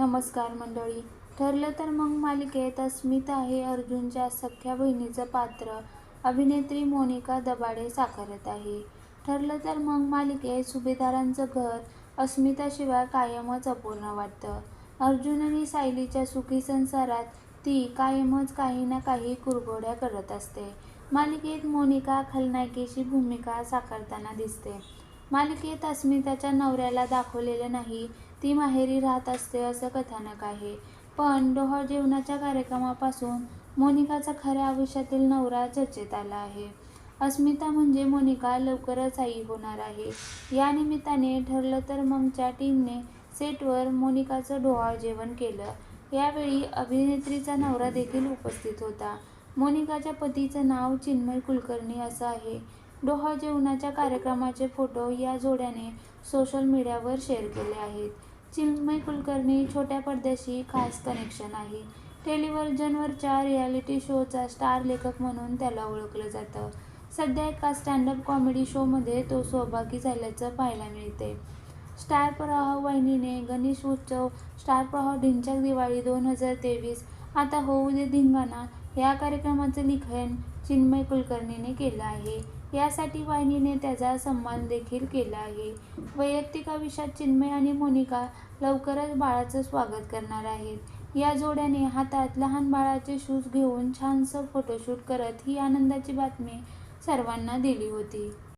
नमस्कार मंडळी. ठरलं तर मग मालिकेत अस्मिता हे अर्जुनच्या सख्ख्या बहिणीचं पात्र. अभिनेत्री मोनिका दबाडे साकारत आहे. ठरलं तर मग मालिकेत सुभेदारांचं घर अस्मिताशिवाय कायमच अपूर्ण वाटतं. अर्जुन आणि सायलीच्या सुखी संसारात ती कायमच काही ना काही कुरघोड्या करत असते. मालिकेत मोनिका खलनायकीची भूमिका साकारताना दिसते. मालिकेत अस्मिताच्या नवऱ्याला दाखवलेलं नाही. ती माहेरी राहत असते असं कथानक आहे. पण डोहाळ जेवणाच्या कार्यक्रमापासून मोनिकाचा खऱ्या आयुष्यातील नवरा चर्चेत आला आहे. अस्मिता म्हणजे मोनिका लवकरच आई होणार आहे. या निमित्ताने ठरलं तर मगच्या टीमने सेटवर मोनिकाचं डोहाळ जेवण केलं. यावेळी अभिनेत्रीचा नवरा देखील उपस्थित होता. मोनिकाच्या पतीचं नाव चिन्मय कुलकर्णी असं आहे. डोहा जेवणाच्या कार्यक्रमाचे फोटो या जोड्याने सोशल मीडियावर शेअर केले आहेत. चिन्मय कुलकर्णी छोट्या पडद्याशी खास कनेक्शन आहे. टेलिव्हिजनवरच्या रियालिटी शोचा स्टार लेखक म्हणून त्याला ओळखलं जातं. सध्या एका स्टँडअप कॉमेडी शोमध्ये तो सहभागी झाल्याचं पाहायला मिळते. स्टार प्रवाह वाहिनीने गणेश उत्सव स्टार प्रवाह ढिंच्याक दिवाळी दोन हजार तेवीस आता होऊ दे धिंगाणा या कार्यक्रमाचं लिखाण चिन्मय कुलकर्णीने केलं आहे. यासाठी वाहिनीने त्याचा सन्मान देखील केला आहे. वैयक्तिक आयुष्यात चिन्मय आणि मोनिका लवकरच बाळाचं स्वागत करणार आहेत. या जोड्याने हातात लहान बाळाचे शूज घेऊन छानसं फोटोशूट करत ही आनंदाची बातमी सर्वांना दिली होती.